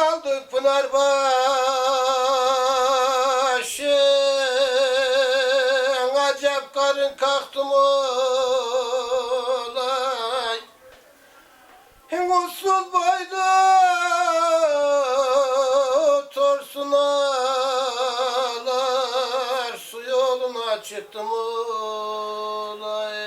kaldık Pınarbaşı Acep karın kalktı mı olay? Usul boylu torsunalar Su yoluna çıktı mı olay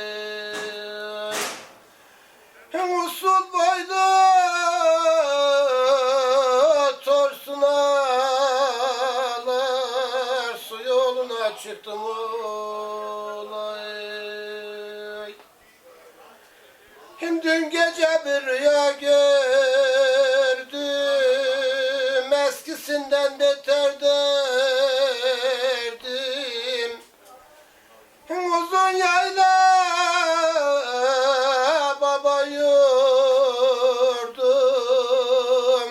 olay. Dün gece bir rüya gördüm Eskisinden beter derdim. Uzun yayla baba yurdum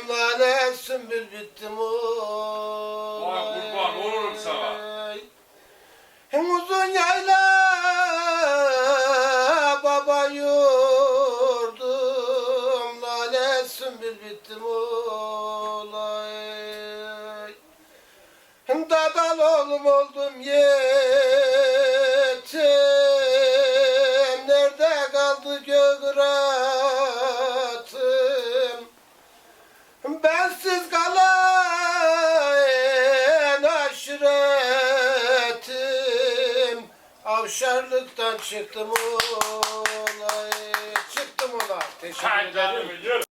Lale sümbül bittim Vay bittim olay. Dadal oğlum oldum yetim Nerede kaldı göğratım Bensiz kalan aşiretim. Avşarlıktan çıktım olay. Çıktım olay. Teşekkür ederim.